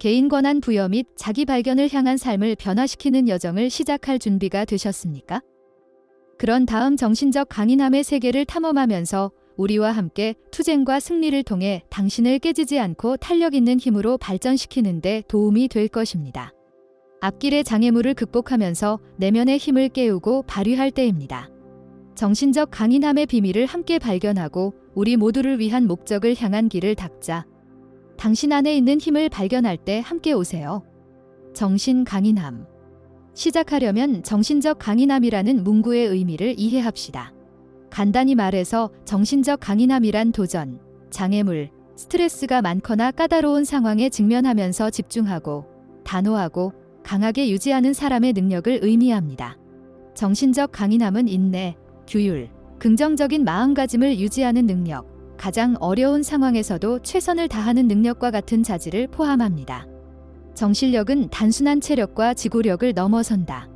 개인 권한 부여 및 자기 발견을 향한 삶을 변화시키는 여정을 시작할 준비가 되셨습니까? 그런 다음 정신적 강인함의 세계를 탐험하면서 우리와 함께 투쟁과 승리를 통해 당신을 깨지지 않고 탄력 있는 힘으로 발전시키는 데 도움이 될 것입니다. 앞길의 장애물을 극복하면서 내면의 힘을 깨우고 발휘할 때입니다. 정신적 강인함의 비밀을 함께 발견하고 우리 모두를 위한 목적을 향한 길을 닦자. 당신 안에 있는 힘을 발견할 때 함께 오세요. 정신 강인함. 시작하려면 정신적 강인함이라는 문구의 의미를 이해합시다. 간단히 말해서 정신적 강인함이란 도전, 장애물, 스트레스가 많거나 까다로운 상황에 직면하면서 집중하고 단호하고 강하게 유지하는 사람의 능력을 의미합니다. 정신적 강인함은 인내, 규율, 긍정적인 마음가짐을 유지하는 능력, 가장 어려운 상황에서도 최선을 다하는 능력과 같은 자질을 포함합니다. 정신력은 단순한 체력과 지구력을 넘어선다.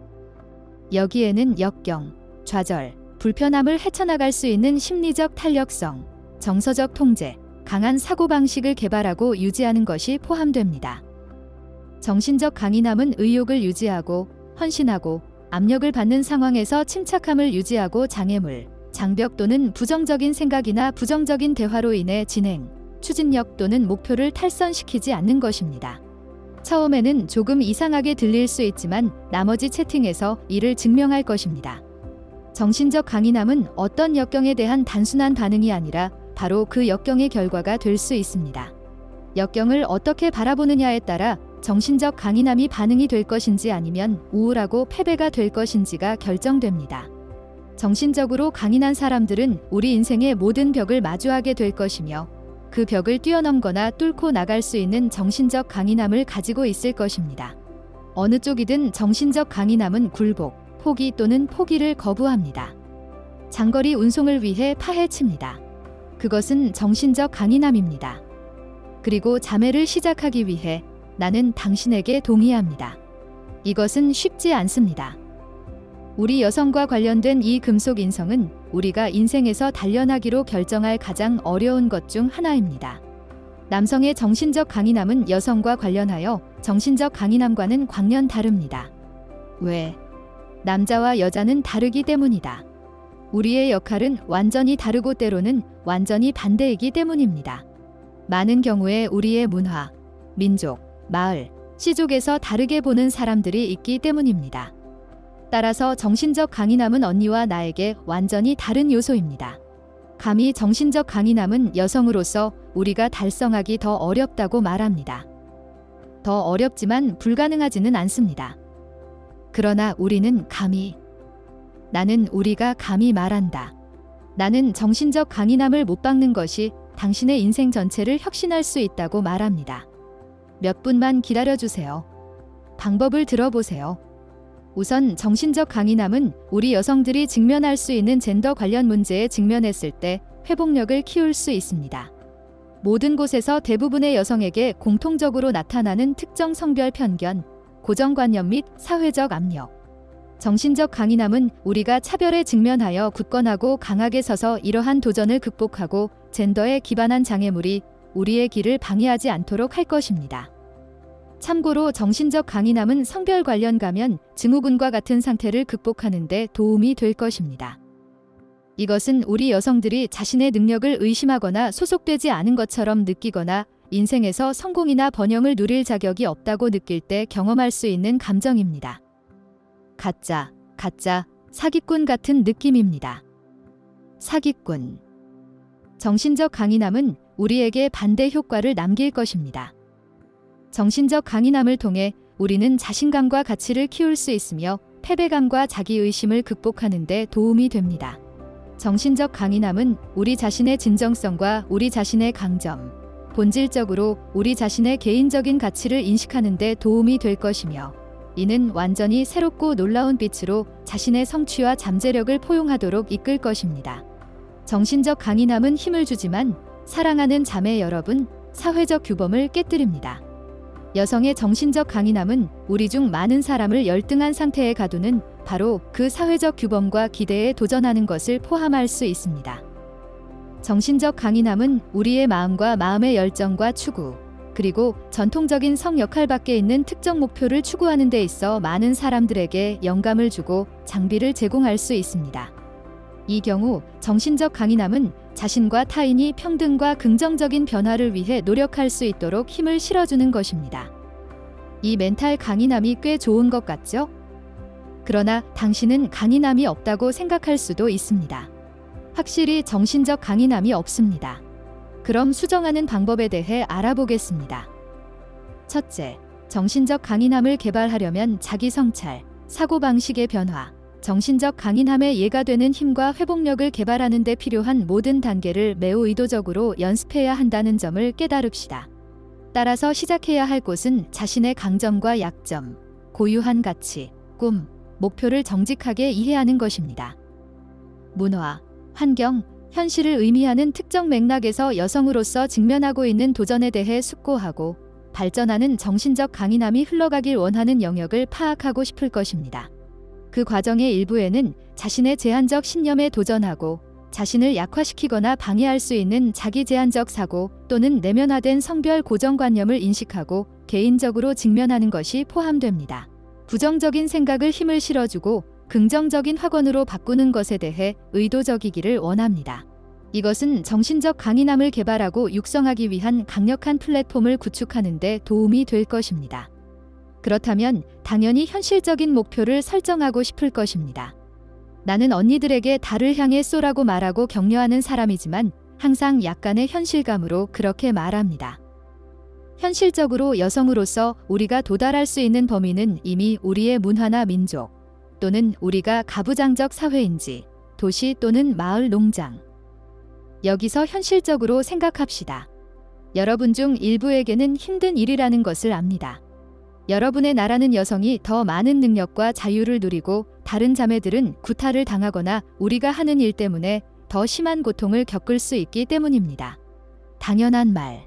여기에는 역경, 좌절, 불편함을 헤쳐나갈 수 있는 심리적 탄력성, 정서적 통제, 강한 사고방식을 개발하고 유지하는 것이 포함됩니다. 정신적 강인함은 의욕을 유지하고 헌신하고 압력을 받는 상황에서 침착함을 유지하고 장애물, 장벽 또는 부정적인 생각이나 부정적인 대화로 인해 진행, 추진력 또는 목표를 탈선시키지 않는 것입니다. 처음에는 조금 이상하게 들릴 수 있지만 나머지 채팅에서 이를 증명할 것입니다. 정신적 강인함은 어떤 역경에 대한 단순한 반응이 아니라 바로 그 역경의 결과가 될 수 있습니다. 역경을 어떻게 바라보느냐에 따라 정신적 강인함이 반응이 될 것인지 아니면 우울하고 패배가 될 것인지가 결정됩니다. 정신적으로 강인한 사람들은 우리 인생의 모든 벽을 마주하게 될 것이며 그 벽을 뛰어넘거나 뚫고 나갈 수 있는 정신적 강인함을 가지고 있을 것입니다. 어느 쪽이든 정신적 강인함은 굴복, 포기 또는 포기를 거부합니다. 장거리 운송을 위해 파헤칩니다. 그것은 정신적 강인함입니다. 그리고 자매를 시작하기 위해 나는 당신에게 동의합니다. 이것은 쉽지 않습니다. 우리 여성과 관련된 이 금속 인성은 우리가 인생에서 단련하기로 결정할 가장 어려운 것 중 하나입니다. 남성의 정신적 강인함은 여성과 관련하여 정신적 강인함과는 광년 다릅니다. 왜? 남자와 여자는 다르기 때문이다. 우리의 역할은 완전히 다르고 때로는 완전히 반대이기 때문입니다. 많은 경우에 우리의 문화, 민족, 마을, 시족에서 다르게 보는 사람들이 있기 때문입니다. 따라서 정신적 강인함은 언니와 나에게 완전히 다른 요소입니다. 감히 정신적 강인함은 여성으로서 우리가 달성하기 더 어렵다고 말합니다. 더 어렵지만 불가능하지는 않습니다. 그러나 우리는 감히 나는 우리가 감히 말한다. 나는 정신적 강인함을 못 박는 것이 당신의 인생 전체를 혁신할 수 있다고 말합니다. 몇 분만 기다려 주세요. 방법을 들어보세요. 우선 정신적 강인함은 우리 여성들이 직면할 수 있는 젠더 관련 문제에 직면했을 때 회복력을 키울 수 있습니다. 모든 곳에서 대부분의 여성에게 공통적으로 나타나는 특정 성별 편견, 고정관념 및 사회적 압력. 정신적 강인함은 우리가 차별에 직면하여 굳건하고 강하게 서서 이러한 도전을 극복하고 젠더에 기반한 장애물이 우리의 길을 방해하지 않도록 할 것입니다. 참고로 정신적 강인함은 성별 관련 가면 증후군과 같은 상태를 극복하는 데 도움이 될 것입니다. 이것은 우리 여성들이 자신의 능력을 의심하거나 소속되지 않은 것처럼 느끼거나 인생에서 성공이나 번영을 누릴 자격이 없다고 느낄 때 경험할 수 있는 감정입니다. 가짜, 가짜, 사기꾼 같은 느낌입니다. 사기꾼. 정신적 강인함은 우리에게 반대 효과를 남길 것입니다. 정신적 강인함을 통해 우리는 자신감과 가치를 키울 수 있으며 패배감과 자기의심을 극복하는 데 도움이 됩니다. 정신적 강인함은 우리 자신의 진정성과 우리 자신의 강점, 본질적으로 우리 자신의 개인적인 가치를 인식하는 데 도움이 될 것이며 이는 완전히 새롭고 놀라운 빛으로 자신의 성취와 잠재력을 포용하도록 이끌 것입니다. 정신적 강인함은 힘을 주지만 사랑하는 자매 여러분, 사회적 규범을 깨뜨립니다. 여성의 정신적 강인함은 우리 중 많은 사람을 열등한 상태에 가두는 바로 그 사회적 규범과 기대에 도전하는 것을 포함할 수 있습니다. 정신적 강인함은 우리의 마음과 마음의 열정과 추구, 그리고 전통적인 성 역할 밖에 있는 특정 목표를 추구하는 데 있어 많은 사람들에게 영감을 주고 장비를 제공할 수 있습니다. 이 경우 정신적 강인함은 자신과 타인이 평등과 긍정적인 변화를 위해 노력할 수 있도록 힘을 실어주는 것입니다. 이 멘탈 강인함이 꽤 좋은 것 같죠? 그러나 당신은 강인함이 없다고 생각할 수도 있습니다. 확실히 정신적 강인함이 없습니다. 그럼 수정하는 방법에 대해 알아보겠습니다. 첫째, 정신적 강인함을 개발하려면 자기 성찰, 사고방식의 변화, 정신적 강인함의 예가 되는 힘과 회복력을 개발하는 데 필요한 모든 단계를 매우 의도적으로 연습해야 한다는 점을 깨달읍시다. 따라서 시작해야 할 곳은 자신의 강점과 약점, 고유한 가치, 꿈, 목표를 정직하게 이해하는 것입니다. 문화, 환경, 현실을 의미하는 특정 맥락에서 여성으로서 직면하고 있는 도전에 대해 숙고하고 발전하는 정신적 강인함이 흘러가길 원하는 영역을 파악하고 싶을 것입니다. 그 과정의 일부에는 자신의 제한적 신념에 도전하고 자신을 약화시키거나 방해할 수 있는 자기 제한적 사고 또는 내면화된 성별 고정관념을 인식하고 개인적으로 직면하는 것이 포함됩니다. 부정적인 생각을 힘을 실어주고 긍정적인 확언으로 바꾸는 것에 대해 의도적이기를 원합니다. 이것은 정신적 강인함을 개발하고 육성하기 위한 강력한 플랫폼을 구축하는 데 도움이 될 것입니다. 그렇다면 당연히 현실적인 목표를 설정하고 싶을 것입니다. 나는 언니들에게 달을 향해 쏘라고 말하고 격려하는 사람이지만 항상 약간의 현실감으로 그렇게 말합니다. 현실적으로 여성으로서 우리가 도달할 수 있는 범위는 이미 우리의 문화나 민족 또는 우리가 가부장적 사회인지 도시 또는 마을 농장 여기서 현실적으로 생각합시다. 여러분 중 일부에게는 힘든 일이라는 것을 압니다. 여러분의 나라는 여성이 더 많은 능력과 자유를 누리고 다른 자매들은 구타를 당하거나 우리가 하는 일 때문에 더 심한 고통을 겪을 수 있기 때문입니다. 당연한 말.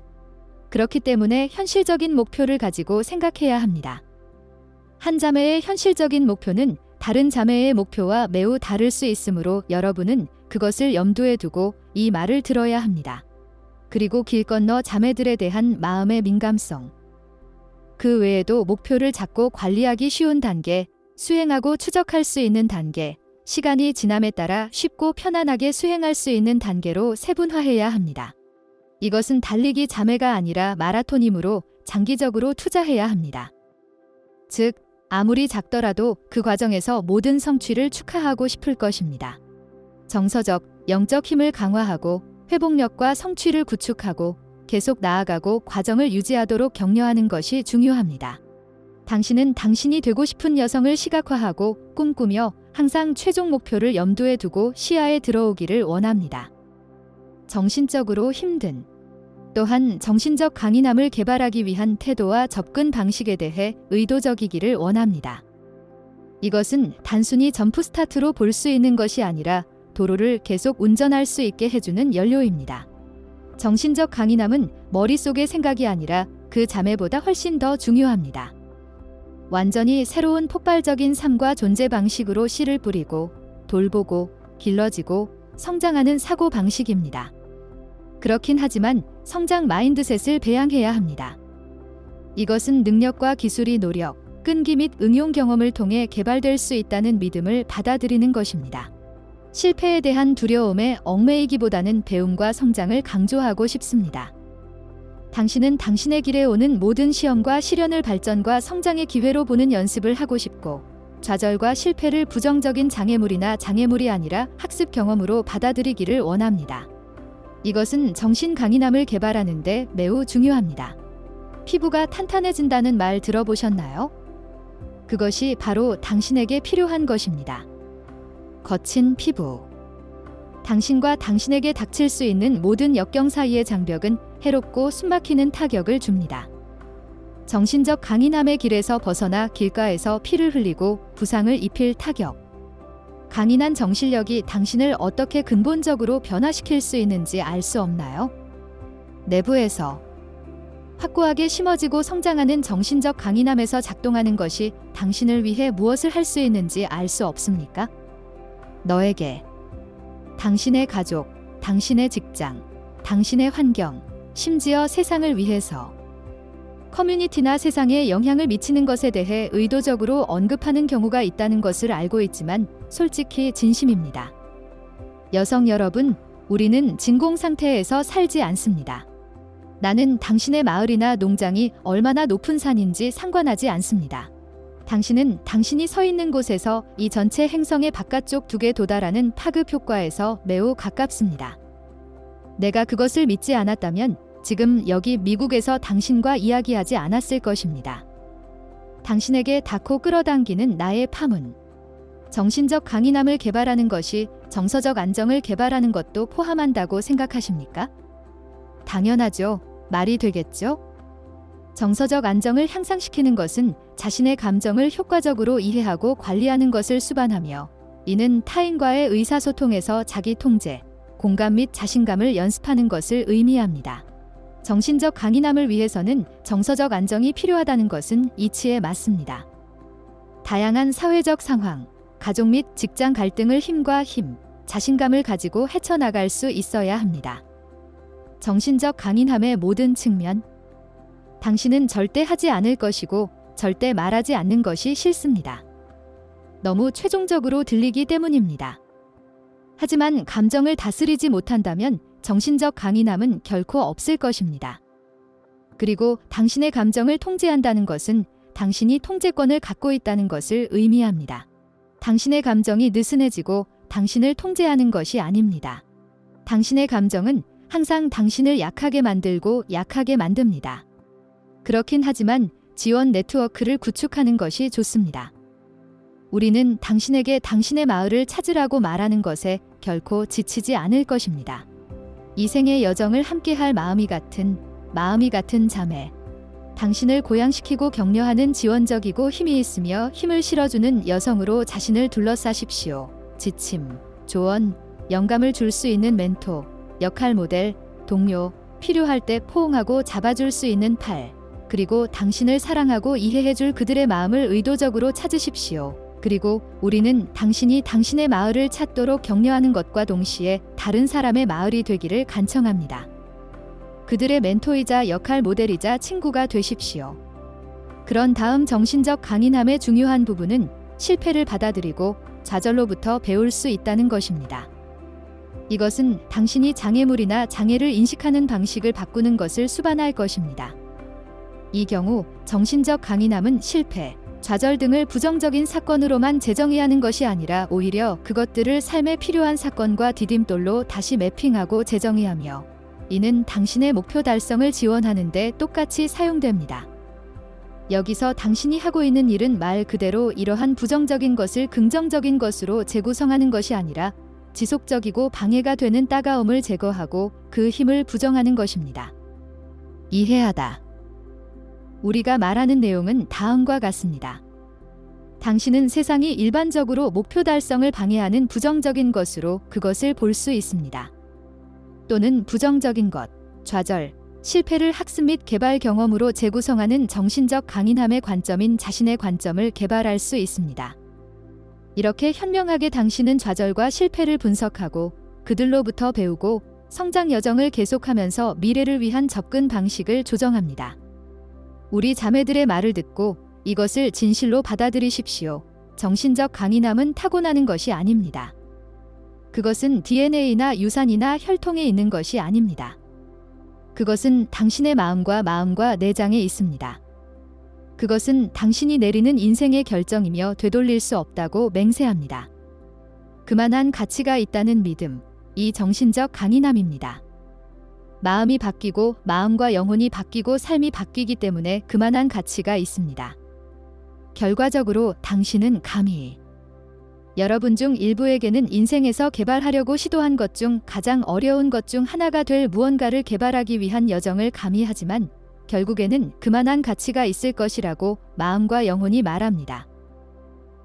그렇기 때문에 현실적인 목표를 가지고 생각해야 합니다. 한 자매의 현실적인 목표는 다른 자매의 목표와 매우 다를 수 있으므로 여러분은 그것을 염두에 두고 이 말을 들어야 합니다. 그리고 길 건너 자매들에 대한 마음의 민감성. 그 외에도 목표를 잡고 관리하기 쉬운 단계, 수행하고 추적할 수 있는 단계, 시간이 지남에 따라 쉽고 편안하게 수행할 수 있는 단계로 세분화해야 합니다. 이것은 달리기 자매가 아니라 마라톤이므로 장기적으로 투자해야 합니다. 즉, 아무리 작더라도 그 과정에서 모든 성취를 축하하고 싶을 것입니다. 정서적, 영적 힘을 강화하고 회복력과 성취를 구축하고 계속 나아가고 과정을 유지하도록 격려하는 것이 중요합니다. 당신은 당신이 되고 싶은 여성을 시각화하고 꿈꾸며 항상 최종 목표를 염두에 두고 시야에 들어오기를 원합니다. 정신적으로 힘든 또한 정신적 강인함을 개발하기 위한 태도와 접근 방식에 대해 의도적이기를 원합니다. 이것은 단순히 점프 스타트로 볼 수 있는 것이 아니라 도로를 계속 운전할 수 있게 해주는 연료입니다. 정신적 강인함은 머릿속의 생각이 아니라 그 자매보다 훨씬 더 중요합니다. 완전히 새로운 폭발적인 삶과 존재 방식으로 씨를 뿌리고 돌보고 길러지고 성장하는 사고 방식입니다. 그렇긴 하지만 성장 마인드셋을 배양해야 합니다. 이것은 능력과 기술이 노력, 끈기 및 응용 경험을 통해 개발될 수 있다는 믿음을 받아들이는 것입니다. 실패에 대한 두려움에 얽매이기보다는 배움과 성장을 강조하고 싶습니다. 당신은 당신의 길에 오는 모든 시험과 시련을 발전과 성장의 기회로 보는 연습을 하고 싶고, 좌절과 실패를 부정적인 장애물이나 장애물이 아니라 학습 경험으로 받아들이기를 원합니다. 이것은 정신 강인함을 개발하는데 매우 중요합니다. 피부가 탄탄해진다는 말 들어보셨나요? 그것이 바로 당신에게 필요한 것입니다. 거친 피부. 당신과 당신에게 닥칠 수 있는 모든 역경 사이의 장벽은 해롭고 숨막히는 타격을 줍니다. 정신적 강인함의 길에서 벗어나 길가에서 피를 흘리고 부상을 입힐 타격. 강인한 정신력이 당신을 어떻게 근본적으로 변화시킬 수 있는지 알 수 없나요? 내부에서 확고하게 심어지고 성장하는 정신적 강인함에서 작동하는 것이 당신을 위해 무엇을 할 수 있는지 알 수 없습니까? 너에게 당신의 가족, 당신의 직장, 당신의 환경, 심지어 세상을 위해서 커뮤니티나 세상에 영향을 미치는 것에 대해 의도적으로 언급하는 경우가 있다는 것을 알고 있지만 솔직히 진심입니다. 여성 여러분, 우리는 진공 상태에서 살지 않습니다. 나는 당신의 마을이나 농장이 얼마나 높은 산인지 상관하지 않습니다. 당신은 당신이 서 있는 곳에서 이 전체 행성의 바깥쪽 두 개 도달하는 파급 효과에서 매우 가깝습니다. 내가 그것을 믿지 않았다면 지금 여기 미국에서 당신과 이야기하지 않았을 것입니다. 당신에게 닿고 끌어당기는 나의 파문. 정신적 강인함을 개발하는 것이 정서적 안정을 개발하는 것도 포함한다고 생각하십니까? 당연하죠. 말이 되겠죠? 정서적 안정을 향상시키는 것은 자신의 감정을 효과적으로 이해하고 관리하는 것을 수반하며 이는 타인과의 의사소통에서 자기 통제, 공감 및 자신감을 연습하는 것을 의미합니다. 정신적 강인함을 위해서는 정서적 안정이 필요하다는 것은 이치에 맞습니다. 다양한 사회적 상황, 가족 및 직장 갈등을 힘과 힘, 자신감을 가지고 헤쳐나갈 수 있어야 합니다. 정신적 강인함의 모든 측면. 당신은 절대 하지 않을 것이고 절대 말하지 않는 것이 싫습니다. 너무 최종적으로 들리기 때문입니다. 하지만 감정을 다스리지 못한다면 정신적 강인함은 결코 없을 것입니다. 그리고 당신의 감정을 통제한다는 것은 당신이 통제권을 갖고 있다는 것을 의미합니다. 당신의 감정이 느슨해지고 당신을 통제하는 것이 아닙니다. 당신의 감정은 항상 당신을 약하게 만들고 약하게 만듭니다. 그렇긴 하지만 지원 네트워크를 구축하는 것이 좋습니다. 우리는 당신에게 당신의 마을을 찾으라고 말하는 것에 결코 지치지 않을 것입니다. 이 생의 여정을 함께할 마음이 같은 마음이 같은 자매. 당신을 고양시키고 격려하는 지원적이고 힘이 있으며 힘을 실어주는 여성으로 자신을 둘러싸십시오. 지침, 조언, 영감을 줄 수 있는 멘토, 역할 모델, 동료, 필요할 때 포옹하고 잡아줄 수 있는 팔, 그리고 당신을 사랑하고 이해해줄 그들의 마음을 의도적으로 찾으십시오. 그리고 우리는 당신이 당신의 마을을 찾도록 격려하는 것과 동시에 다른 사람의 마을이 되기를 간청합니다. 그들의 멘토이자 역할 모델이자 친구가 되십시오. 그런 다음 정신적 강인함의 중요한 부분은 실패를 받아들이고 좌절로부터 배울 수 있다는 것입니다. 이것은 당신이 장애물이나 장애를 인식하는 방식을 바꾸는 것을 수반할 것입니다. 이 경우 정신적 강인함은 실패, 좌절 등을 부정적인 사건으로만 재정의하는 것이 아니라 오히려 그것들을 삶에 필요한 사건과 디딤돌로 다시 매핑하고 재정의하며 이는 당신의 목표 달성을 지원하는 데 똑같이 사용됩니다. 여기서 당신이 하고 있는 일은 말 그대로 이러한 부정적인 것을 긍정적인 것으로 재구성하는 것이 아니라 지속적이고 방해가 되는 따가움을 제거하고 그 힘을 부정하는 것입니다. 이해하다. 우리가 말하는 내용은 다음과 같습니다. 당신은 세상이 일반적으로 목표 달성을 방해하는 부정적인 것으로 그것을 볼 수 있습니다. 또는 부정적인 것, 좌절, 실패를 학습 및 개발 경험으로 재구성하는 정신적 강인함의 관점인 자신의 관점을 개발할 수 있습니다. 이렇게 현명하게 당신은 좌절과 실패를 분석하고 그들로부터 배우고 성장 여정을 계속하면서 미래를 위한 접근 방식을 조정합니다. 우리 자매들의 말을 듣고 이것을 진실로 받아들이십시오. 정신적 강인함은 타고나는 것이 아닙니다. 그것은 DNA나 유산이나 혈통에 있는 것이 아닙니다. 그것은 당신의 마음과 마음과 내장에 있습니다. 그것은 당신이 내리는 인생의 결정이며 되돌릴 수 없다고 맹세합니다. 그만한 가치가 있다는 믿음, 이 정신적 강인함입니다. 마음이 바뀌고 마음과 영혼이 바뀌고 삶이 바뀌기 때문에 그만한 가치가 있습니다. 결과적으로 당신은 감히 여러분 중 일부에게는 인생에서 개발하려고 시도한 것 중 가장 어려운 것 중 하나가 될 무언가를 개발하기 위한 여정을 감히 하지만 결국에는 그만한 가치가 있을 것이라고 마음과 영혼이 말합니다.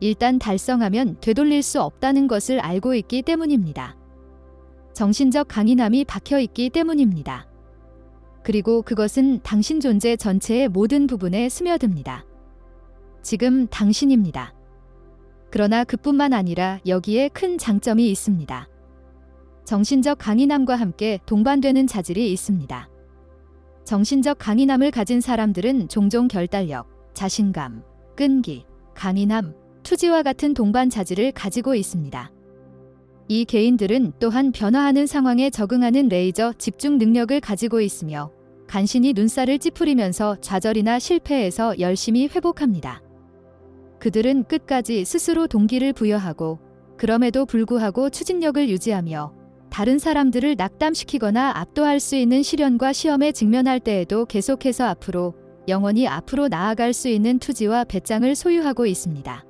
일단 달성하면 되돌릴 수 없다는 것을 알고 있기 때문입니다. 정신적 강인함이 박혀 있기 때문입니다. 그리고 그것은 당신 존재 전체의 모든 부분에 스며듭니다. 지금 당신입니다. 그러나 그뿐만 아니라 여기에 큰 장점이 있습니다. 정신적 강인함과 함께 동반되는 자질이 있습니다. 정신적 강인함을 가진 사람들은 종종 결단력, 자신감, 끈기, 강인함, 투지와 같은 동반 자질을 가지고 있습니다. 이 개인들은 또한 변화하는 상황에 적응하는 레이저 집중 능력을 가지고 있으며 간신히 눈살을 찌푸리면서 좌절이나 실패에서 열심히 회복합니다. 그들은 끝까지 스스로 동기를 부여하고 그럼에도 불구하고 추진력을 유지하며 다른 사람들을 낙담시키거나 압도할 수 있는 시련과 시험에 직면할 때에도 계속해서 앞으로 영원히 앞으로 나아갈 수 있는 투지와 배짱을 소유하고 있습니다.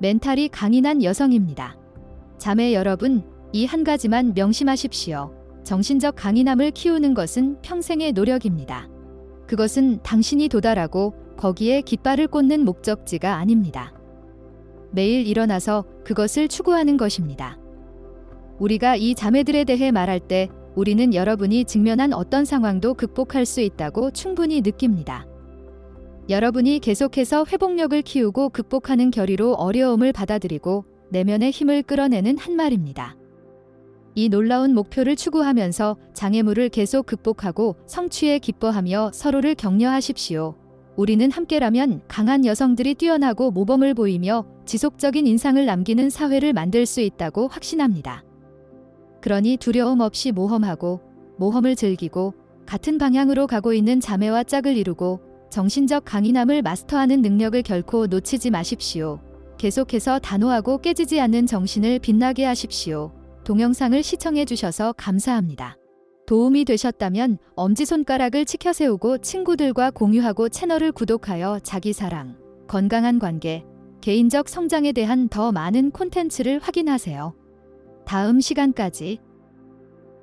멘탈이 강인한 여성입니다. 자매 여러분, 이 한 가지만 명심하십시오. 정신적 강인함을 키우는 것은 평생의 노력입니다. 그것은 당신이 도달하고 거기에 깃발을 꽂는 목적지가 아닙니다. 매일 일어나서 그것을 추구하는 것입니다. 우리가 이 자매들에 대해 말할 때 우리는 여러분이 직면한 어떤 상황도 극복할 수 있다고 충분히 느낍니다. 여러분이 계속해서 회복력을 키우고 극복하는 결의로 어려움을 받아들이고 내면의 힘을 끌어내는 한 말입니다. 이 놀라운 목표를 추구하면서 장애물을 계속 극복하고 성취에 기뻐하며 서로를 격려하십시오. 우리는 함께라면 강한 여성들이 뛰어나고 모범을 보이며 지속적인 인상을 남기는 사회를 만들 수 있다고 확신합니다. 그러니 두려움 없이 모험하고 모험을 즐기고 같은 방향으로 가고 있는 자매와 짝을 이루고 정신적 강인함을 마스터하는 능력을 결코 놓치지 마십시오. 계속해서 단호하고 깨지지 않는 정신을 빛나게 하십시오. 동영상을 시청해 주셔서 감사합니다. 도움이 되셨다면 엄지손가락을 치켜 세우고 친구들과 공유하고 채널을 구독하여 자기 사랑, 건강한 관계, 개인적 성장에 대한 더 많은 콘텐츠를 확인하세요. 다음 시간까지